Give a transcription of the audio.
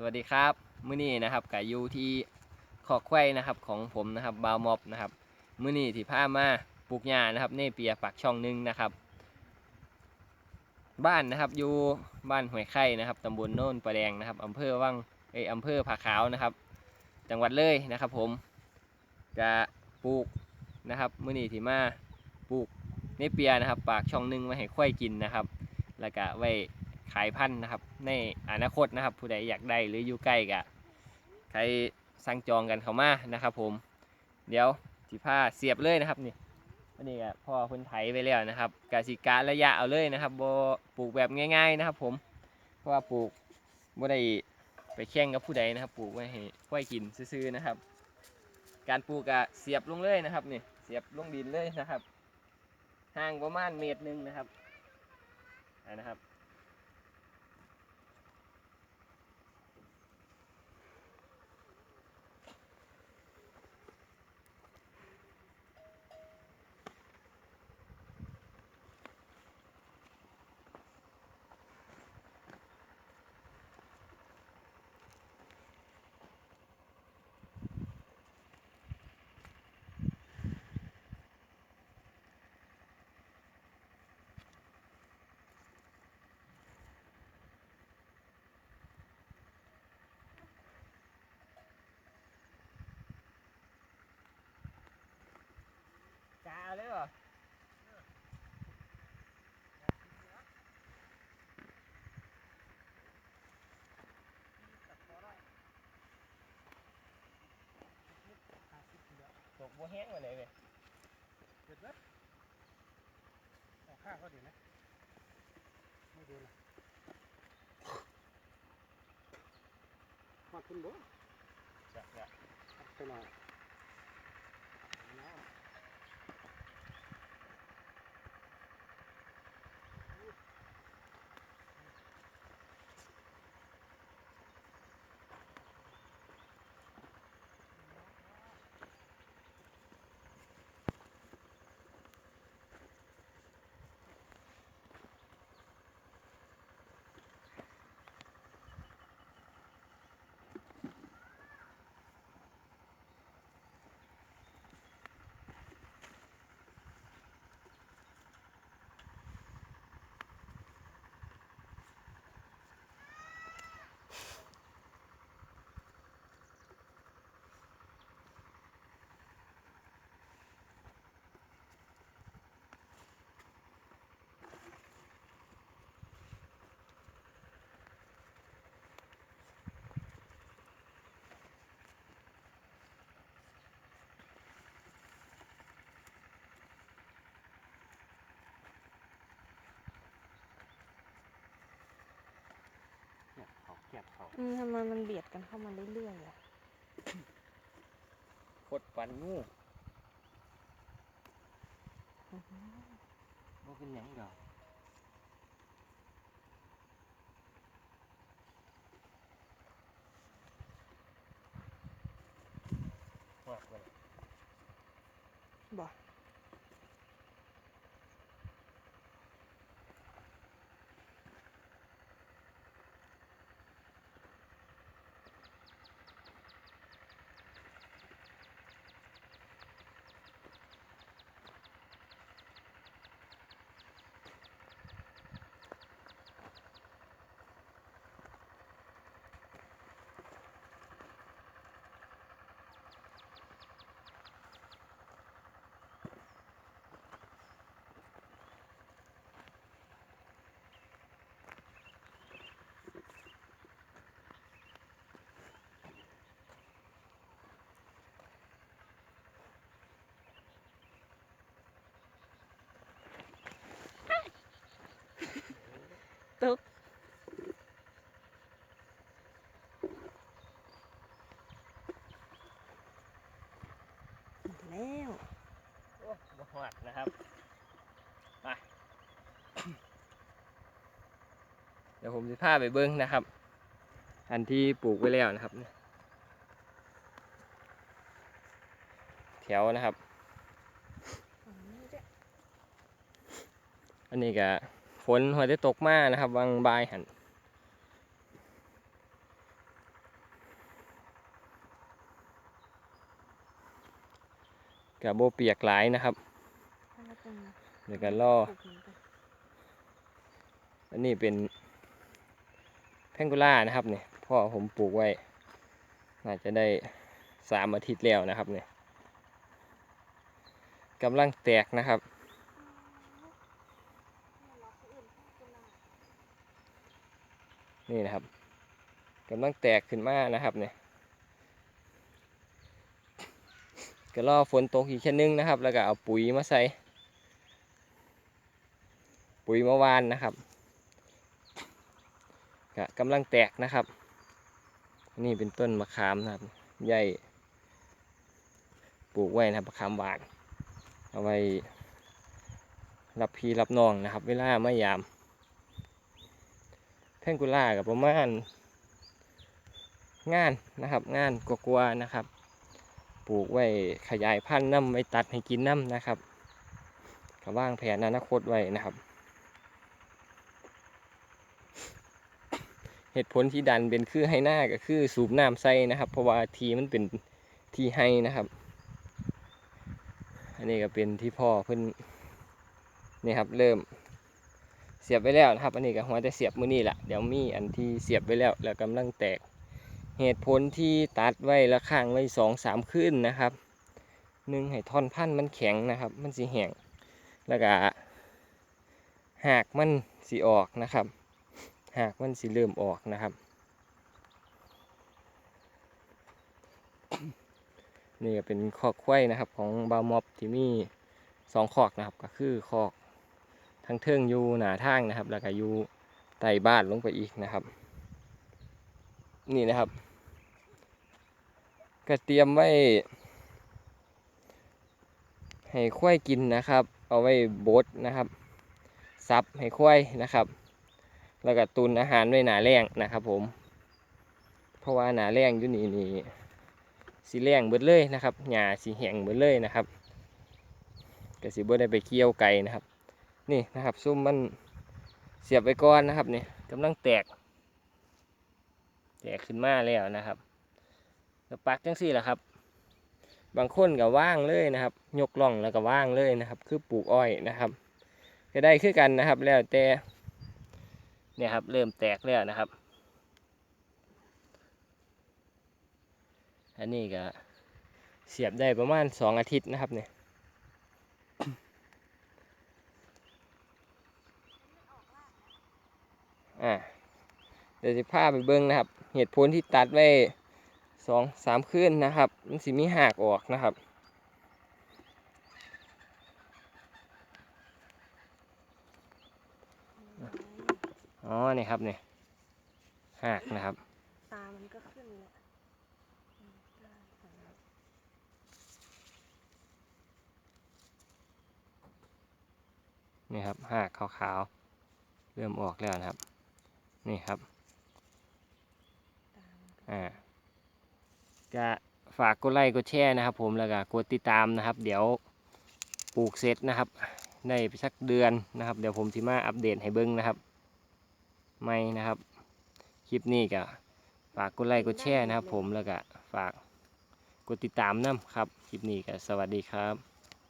สวัสดีครับมื้อนี้นะครับกับอยู่ที่ขอกไข่นะครับของผมนะครับบาวมอบนะครับมื้อนี้ที่พามาปลูกหญ้านะครับเนเปียปากช่องหนึ่งนะครับ บ้านนะครับอยู่บ้านห้วยไข่นะครับตำบลโน่นประแดงนะครับอำเภอวังเอยอำเภอผาขาวนะครับ จังหวัดเลยนะครับ ผมจะปลูกนะครับมื้อนี้ที่มาปลูกเนเปียนะครับปากช่องหนึ่งไว้ให้ควายกินนะครับ แล้วก็ไว้ ขายพันธุ์นะครับ ในอนาคตนะครับ ผู้ใดอยากได้หรืออยู่ใกล้ก็ใครสั่งจองกันเข้ามานะครับ ผม เดี๋ยวสิผ้าเสียบเลยนะครับนี่อันนี้ก็พ่อเพิ่นไถไปแล้วนะครับกสิกะระยะเอาเลยนะครับโบปลูกแบบง่ายๆนะครับ ผมเพราะว่าปลูกบ่ได้ไปแข่งกับผู้ใดนะครับ ปลูกไว้ให้ควายกินซื่อๆนะครับ การปลูกก็เสียบลงเลยนะครับนี่เสียบลงดินเลยนะครับห่างประมาณเมตรหนึ่งนะครับอ่านะครับ เลยเหรอตกบัวแห้งมาเลยเว้ยเด็ดเด็ดออกข้างก็ดีนะไม่ดูละมาขึ้นบ่จักละไปหน่อย บเขาอืมทำไมมันเบียดกันเข้ามาเรื่อยๆอะคดฟันงูอื้อหือบ่เป็นหยังดอกว่าไปละบ่ ตึกแล้วโอ้บ่หอดนะครับไปเดี๋ยวผมจะพาไปเบิ้งนะครับ อันที่ปลูกไว้แล้วนะครับ แถวนะครับ อันนี้ด้วยอันนี้ก็ ฝนหอยได้ตกมานะครับบางบายหันกับโบเปียกหลายนะครับเดี๋ยวกันล่อ อันนี้เป็นแพงกุล่านะครับเนี่ยพ่อผมปลูกไว้ น่าจะได้สามอาทิตย์แล้วนะครับเนี่ยกำลังแตกนะครับ นี่นะครับกำลังแตกขึ้นมานะครับเนี่ยก็รอฝนตกอีกแค่นึงนะครับ แล้วก็เอาปุ๋ยมาใส่ ปุ๋ยเมื่อวานนะครับก็กำลังแตกนะครับ นี่เป็นต้นมะขามนะครับ ใหญ่ปลูกไว้นะครับมะขามหวาน เอาไว้รับพี่รับน้องนะครับ เวลามายาม แพงกุล่ากับประมาณงานนะครับ งานกลัวๆนะครับ ปลูกไว้ขยายพันธุ์น้ำไว้ตัดให้กินน้ำนะครับก็วางแผนอนาคตไว้นะครับ เหตุผลที่ดันเป็นคือให้หน้าก็คือสูบน้ำใส่นะครับ เพราะว่าทีมันเป็นทีให้นะครับ อันนี้ก็เป็นที่พ่อเพิ่นนี่ครับเริ่ม สียบไว้แล้วนะครับ อันนี้ก็หัวจะเสียบมือนี่แหละเดี๋ยวมีอันที่เสียบไว้แล้ว แล้วกำลังแตก เหตุผลที่ตัดไว้และข้างไว้สองสามขึ้นนะครับหนึ่งให้ท่อนพันธุ์มันแข็งนะครับ มันสีแห้งแล้วก็หากมันสีออกนะครับ หากมันสีเริ่มออกนะครับ นี่ก็เป็นคอกควายนะครับของบาวมอบที่มีสองคอกนะครับก็คือคอก ทั้งเทิงอยู่หนาทางนะครับ แล้วก็อยู่ใต้บ้านลงไปอีกนะครับ นี่นะครับก็เตรียมไว้ ให้ควายกินนะครับ เอาไว้บดนะครับซับให้ควายนะครับ แล้วก็ตุนอาหารไว้หนาแรงนะครับ ผม เพราะว่าหนาแรงอยู่นี่นี่สีแรงเบิดเลยนะครับหญ้าสีแห้งเบิดเลยนะครับก็สิบ่ได้ไปเกี่ยวไก่นะครับ นี่นะครับ ซุ้มมันเสียบไว้ก่อนนะครับนี่กำลังแตก แตกขึ้นมาแล้วนะครับแล้วปักจังสี่แหละครับ บางคนก็ว่างเลยนะครับ ยกล่องแล้วก็ว่างเลยนะครับ คือปลูกอ้อยนะครับก็ได้คือกันนะครับ แล้วแต่เนี่ยครับ เริ่มแตกแล้วนะครับ อันนี้ก็เสียบได้ประมาณสองอาทิตย์นะครับเนี่ย อ่าเดี๋ยวจะพาไปเบิ้งนะครับ เหตุผลที่ตัดไว้สองสามคืนนะครับ มันสิมีหักออกนะครับอ๋อนี่ครับนี่หักนะครับ ตา มันก็ขึ้นเลยอืมได้ค่ะนี่ครับหักขาวๆ เริ่มออกแล้วนะครับ นี่ครับตามันก็อ่าจะฝากกดไลค์กดแชร์นะครับ ผมแล้วก็กดติดตามนะครับ เดี๋ยวปลูกเสร็จนะครับในสักเดือนนะครับ เดี๋ยวผมสิมาอัปเดตให้เบิ้งนะครับ ไม่นะครับ คลิปนี้ก็ฝากกดไลค์กดแชร์นะครับ ผมแล้วก็ฝากกดติดตามนะครับ คลิปนี้ก็สวัสดีครับ